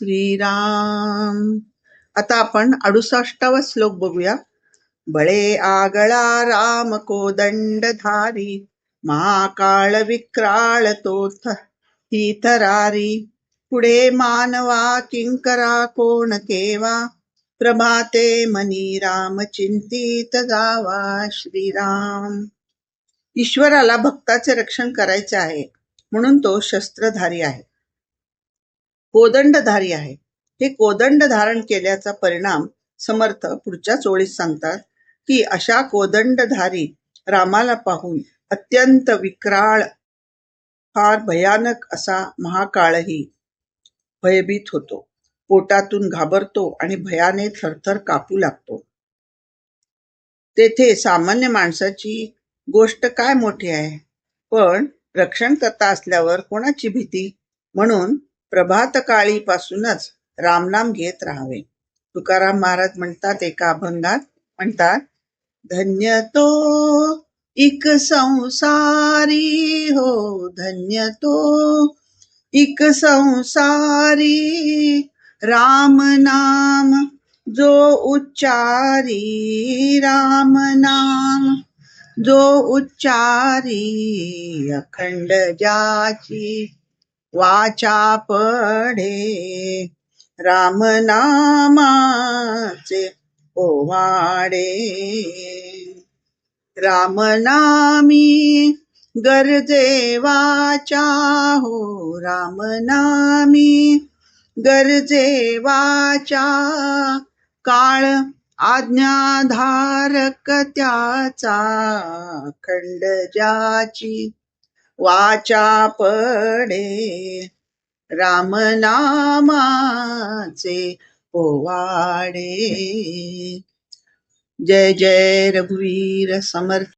श्रीराम. आता आपण अडुसष्टावा श्लोक बघूया. बळे आगळा राम कोदंडधारी महाकाळ विक्राळ तोथ ही थरारी पुढे मानवा किंकरा कोण केवा? प्रभाते मनी राम चिंतित जावा श्रीराम. ईश्वराला भक्ताचे रक्षण करायचे आहे म्हणून तो शस्त्रधारी आहे. कोदंडधारी आहे. हे कोदंड धारण केल्याचा परिणाम समर्थ पुढच्या चोळीत सांगतात की अशा कोदंडधारी रामाला पाहून अत्यंत विक्राळ फार भयानक असा महाकाळही भयभीत होतो. पोटातून घाबरतो आणि भयाने थरथर कापू लागतो. तेथे सामान्य माणसाची गोष्ट काय मोठी आहे? पण रक्षणकर्ता असल्यावर कोणाची भीती? म्हणून प्रभातकाळीपासूनच रामनाम घेत राहावे. तुकाराम महाराज म्हणतात एका अभंगात म्हणतात धन्य तो इक संसारी हो धन्य तो इक संसारी राम नाम जो उच्चारी राम नाम जो उच्चारी अखंड जाची वाचा पढे. राम नामाचे ओवाडे. राम नामी गरजे वाचा हो. राम नामी गरजे वाचा काळ आज्ञाधारक त्याचा खंड ज्याची वाचा पडे राम नामाचे पोवाडे. जय जय रघुवीर समर्थ